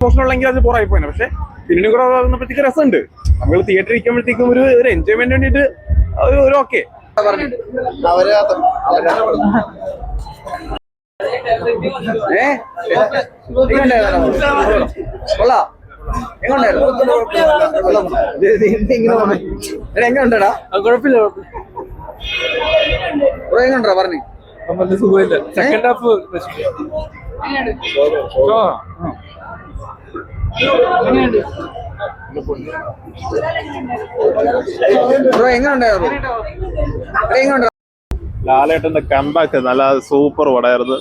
Portion ഉള്ളെങ്കിൽ അത് പോറായി പോയി. പക്ഷെ പിന്നീട് കൂടെ വന്നപ്പോഴത്തേക്ക് രസമുണ്ട്. നമ്മൾ തിയേറ്ററിൽ ഇരിക്കുമ്പോഴത്തേക്കും ഒരു ഒരു എൻജോയ്മെന്റ് വേണ്ടിട്ട് ഒരു ഓക്കെ എങ്ങനെയുണ്ടടാ കുഴപ്പമില്ല എങ്ങനെയുണ്ടോ പറഞ്ഞു. സുഖമില്ല സെക്കൻഡ് ഹാഫ് ബ്രോ ലാലേട്ടന്റെ കമ്പാക്ക് നല്ല സൂപ്പർ പടമായിരുന്നു.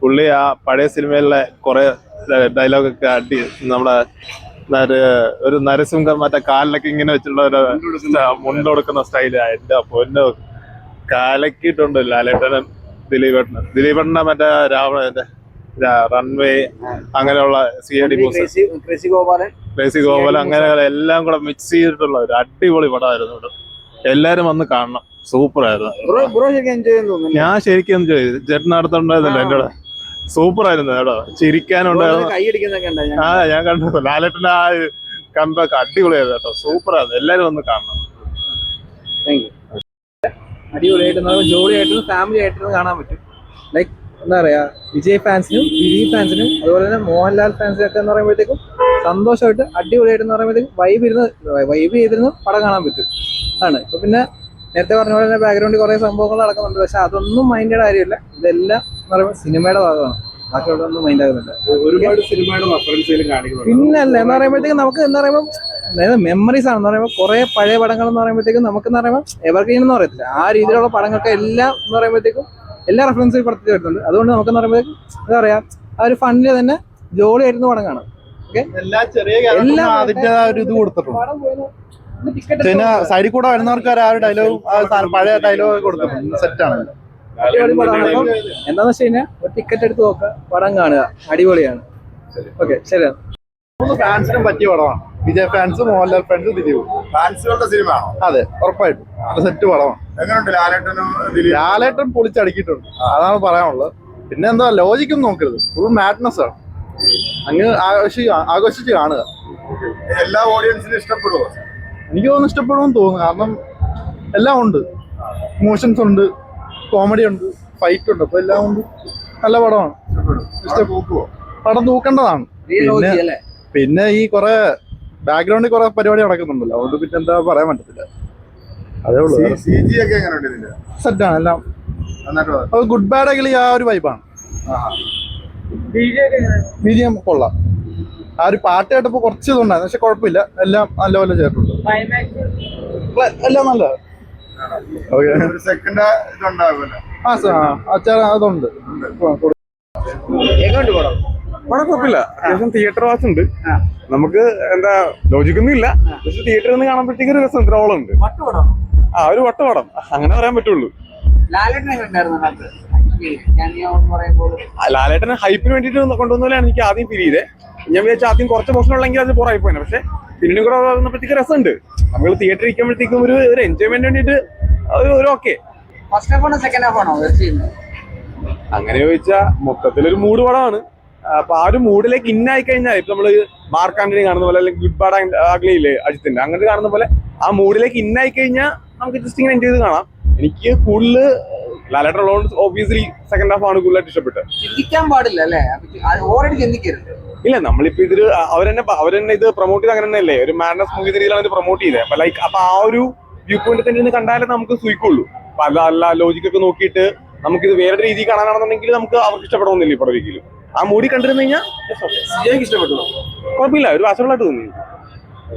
പുള്ളി ആ പഴയ സിനിമയിലെ കുറെ ഡയലോഗൊക്കെ അടി നമ്മുടെ ഒരു നരസിംഹം മറ്റേ കാലിലൊക്കെ ഇങ്ങനെ വെച്ചിട്ടുള്ള ഒരു മുണ്ടെടുക്കുന്ന സ്റ്റൈൽ എന്റെ പൊന്നു. കാലക്കിട്ടുണ്ട് ലാലേട്ടനും ദിലീപേട്ടനും. ദിലീപേട്ടന്റെ മറ്റേ രാവണന്റെ റൺവേ അങ്ങനെയുള്ള C A D crazy Gopalan. Gopal അങ്ങനെ എല്ലാം കൂടെ മിക്സ് ചെയ്തിട്ടുള്ള ഒരു അടിപൊളി പടമായിരുന്നു ഇവിടെ എല്ലാരും വന്ന് കാണണം. സൂപ്പർ ആയിരുന്നു. ബ്രോ ശരിക്കും എൻജോയ് ഞാൻ ചെയ്തു. ചേട്ടൻ അടുത്തുണ്ടായിരുന്നില്ല എന്റെ കൂടെ സൂപ്പർ ആയിരുന്നു കേട്ടോ. ചിരിക്കാനുണ്ടായിരുന്നു. ആ ഞാൻ കണ്ടു. ലാലേട്ടന്റെ ആ കമ്പാക്ക് അടിപൊളിയായിരുന്നു കേട്ടോ. സൂപ്പർ ആയിരുന്നു. എല്ലാരും വന്ന് കാണണം. അടിപൊളിയായിട്ട് ജോളിയായിട്ടും ഫാമിലി ആയിട്ടും കാണാൻ പറ്റും. ലൈക്ക് എന്താ പറയാ വിജയ് ഫാൻസിനും ദിലീപ് ഫാൻസിനും അതുപോലെ തന്നെ മോഹൻലാൽ ഫാൻസിനൊക്കെ എന്ന് പറയുമ്പോഴത്തേക്കും സന്തോഷമായിട്ട് അടിപൊളിയായിട്ട് എന്ന് പറയുമ്പോഴത്തേക്കും വൈബ് ഇരുന്ന് വൈബ് ചെയ്തിരുന്നു പടം കാണാൻ പറ്റും. ആണ്. ഇപ്പൊ പിന്നെ നേരത്തെ പറഞ്ഞ പോലെ തന്നെ ബാക്ക്ഗ്രൗണ്ടിൽ കുറെ സംഭവങ്ങൾ നടക്കുന്നുണ്ട്. പക്ഷെ അതൊന്നും മൈൻഡ് കാര്യമില്ല. ഇതെല്ലാം എന്ന് പറയുമ്പോൾ സിനിമയുടെ ഭാഗമാണ്. ബാക്കിയുള്ളതൊന്നും മൈൻഡ് ആകുന്നില്ല. ഒരുപാട് സിനിമയുടെ റെഫറൻസുകൾ കാണിക്കുന്നുണ്ട് പിന്നല്ല എന്ന് പറയുമ്പോഴത്തേക്കും നമുക്ക് എന്താ പറയുമ്പോൾ അതായത് മെമ്മറീസ് ആണെന്ന് പറയുമ്പോൾ കുറെ പഴയ പടങ്ങൾ എന്ന് പറയുമ്പോഴത്തേക്കും നമുക്ക് എന്ന് പറയുമ്പോൾ എവർഗ്രീൻ എന്ന് പറയത്തില്ല. ആ രീതിയിലുള്ള പടങ്ങൾക്ക് എല്ലാം എന്ന് പറയുമ്പോഴത്തേക്കും എല്ലാ റെഫറൻസും പടത്തിൽ വരുന്നുണ്ട്. അതുകൊണ്ട് നമുക്ക് എന്ന് പറയുമ്പോഴത്തേക്കും എന്താ പറയാ ആ ഒരു ഫണ്ടിൽ തന്നെ ജോലി ആയിരുന്നു പടം കാണാം എല്ലാ ചെറിയ എല്ലാം അതിന്റെ ആ ഒരു ഇത് കൊടുത്തിട്ടുണ്ട്. പടം പോയത് ടിക്കറ്റ് പിന്നെ സൈഡിൽ കൂടെ വരുന്നവർക്ക് ആ ഒരു ഡയലോഗ് പഴയ ഡയലോഗ് കൊടുത്തിട്ടുണ്ട്. സെറ്റാണ് എന്താന്ന് വെച്ച് കഴിഞ്ഞാൽ ഒരു ടിക്കറ്റ് എടുത്ത് നോക്കുക പടം കാണുക. അടിപൊളിയാണ്. ഓക്കെ ശരി ഫാൻസിനും പറ്റിയ പടമാണ്. Vijay fans Mohanlal fans Dileep. ഫാൻസുകളുടെ സിനിമ അതെ ഉറപ്പായിട്ടും. അത് സെറ്റ് പടമാണ്. എങ്ങനെയുണ്ട് ലാലേട്ടനും ദിലീപ്? ലാലേട്ടൻ പൊളിച്ചടുക്കിയിട്ടുണ്ട്. അതാണ് പറയാനുള്ളത്. പിന്നെ എന്താ ലോജിക്കും നോക്കരുത്. ഫുൾ മാഡ്നസ് ആണ്. അങ്ങ് ആഘോഷി ആഘോഷിച്ച് കാണുക. എല്ലാ ഓഡിയൻസിനും ഇഷ്ടപ്പെടുവോ? എനിക്ക് തോന്നുന്നു ഇഷ്ടപ്പെടുമെന്ന് തോന്നുന്നു. കാരണം എല്ലാം ഉണ്ട്. ഇമോഷൻസ് ഉണ്ട്. കോമഡി ഉണ്ട്. ഫൈറ്റ് ഉണ്ട്. അപ്പൊ എല്ലാം ഉണ്ട്. നല്ല പടമാണ്. പടം തൂക്കേണ്ടതാണ്. പിന്നെ പിന്നെ ഈ കുറെ ബാക്ക്ഗ്രൗണ്ടിൽ കുറെ പരിപാടി നടക്കുന്നുണ്ടല്ലോ. അതുകൊണ്ട് പിന്നെ എന്താ പറയാൻ പറ്റത്തില്ല. അതേ ഉള്ളൂ. സി ജി ഒക്കെ എങ്ങനെയുണ്ട് ഇതിന്റെ? സെറ്റാണ് എല്ലാം. അത് ഗുഡ് ബാഡ് ആണെങ്കിൽ ആ ഒരു വൈബാണ്. ബി ജി എം കൊള്ളാം. ആ ഒരു പാട്ട് കേട്ടപ്പോ കുറച്ച് ഇതുണ്ടായിരുന്നു. പക്ഷെ കുഴപ്പമില്ല. എല്ലാം നല്ലപോലെ പോലെ എ- എല്ലാം നല്ല. ഓക്കെ ഒരു സെക്കൻഡ് ആ അതുണ്ട്. എങ്ങോട്ട് പടം വളരെ കുഴപ്പമില്ല. അത്യാവശ്യം തിയേറ്റർ വാച്ച് ഉണ്ട്. നമുക്ക് എന്താ ലോജിക്കൊന്നും ഇല്ല പക്ഷെ തിയേറ്ററിൽ നിന്ന് കാണുമ്പോഴത്തേക്ക് ഒരു രസം ഉണ്ട് ആ ഒരു വട്ടവടം. അങ്ങനെ പറയാൻ പറ്റുള്ളൂ. ലാലേട്ടനെ ഹൈപ്പിന് വേണ്ടിട്ട് കൊണ്ടുവന്നപോലെയാണ് എനിക്ക് ആദ്യം ഫീൽ ചെയ്തത് ഞാൻ വിചാരിച്ച ആദ്യം കുറച്ച് പോഷൻ ഉള്ളെങ്കിൽ അത് പോറായി പോയി പക്ഷെ പിന്നീട് കൂടെ വന്നപ്പോഴത്തേക്ക് രസമുണ്ട്. നമ്മൾ തിയേറ്ററിൽ ഇരിക്കുമ്പോഴത്തേക്കും ഒരു ഒരു എൻജോയ്മെന്റ് വേണ്ടിയിട്ട് ഒരു ഓക്കെ ഫസ്റ്റ് ഹാഫ് ആണോ സെക്കൻഡ് ഹാഫ് ആണോ? അങ്ങനെ ചോദിച്ചാൽ മൊത്തത്തിലൊരു മൂഡ് പടമാണ്. അപ്പൊ ആ ഒരു മൂഡിലേക്ക് ഇന്നായി കഴിഞ്ഞാൽ ഇപ്പൊ നമ്മൾ മാർക്ക് ആന്റണി കാണുന്ന പോലെ അല്ലെങ്കിൽ ഗുഡ് ബാഡ് ആഗ്ലി ഇല്ലേ അജിത്തിന്റെ അങ്ങനെ കാണുന്ന പോലെ ആ മൂഡിലേക്ക് ഇന്നായി കഴിഞ്ഞാൽ നമുക്ക് ജസ്റ്റ് ഇങ്ങനെ എൻജോയ് ചെയ്ത് കാണാം. എനിക്ക് കൂടുതൽ ലാലേട്ടൻ ഉള്ളതുകൊണ്ട് ഓബിയസ്ലി സെക്കൻഡ് ഹാഫ് ആണ് കൂടുതലായിട്ട് ഇഷ്ടപ്പെട്ടത്. ചിന്തിക്കാൻ പാടില്ല അല്ലേ? ഓൾറെഡി ചിന്തിക്കരുത്. ഇല്ല നമ്മളിപ്പോ ഇതിൽ അവരെന്നെ അവരെന്നെ ഇത് പ്രൊമോട്ട് ചെയ്ത് അങ്ങനെ അല്ലേ ഒരു മാഡ്നസ് മൂവി രീതിയിലാണ് ഇത് പ്രൊമോട്ട് ചെയ്തത് അപ്പൊ ലൈക്ക് അപ്പൊ ആ ഒരു വ്യൂ പോയിന്റ് തന്നെ കണ്ടാലേ നമുക്ക് സുഖിക്കുള്ളൂ. അപ്പൊ അല്ല അല്ല ലോജിക് ഒക്കെ നോക്കിയിട്ട് നമുക്ക് ഇത് വേറെ രീതി കാണാനാണെന്നുണ്ടെങ്കിൽ നമുക്ക് അവർക്ക് ഇഷ്ടപ്പെടണമെന്നില്ല ഇപ്പോൾ ഒരിക്കലും ആ മൂടി കണ്ടിരുന്നു കഴിഞ്ഞാൽ ഇഷ്ടപ്പെട്ടു. കുഴപ്പമില്ല ഒരു വാസബിളായിട്ട് തോന്നി.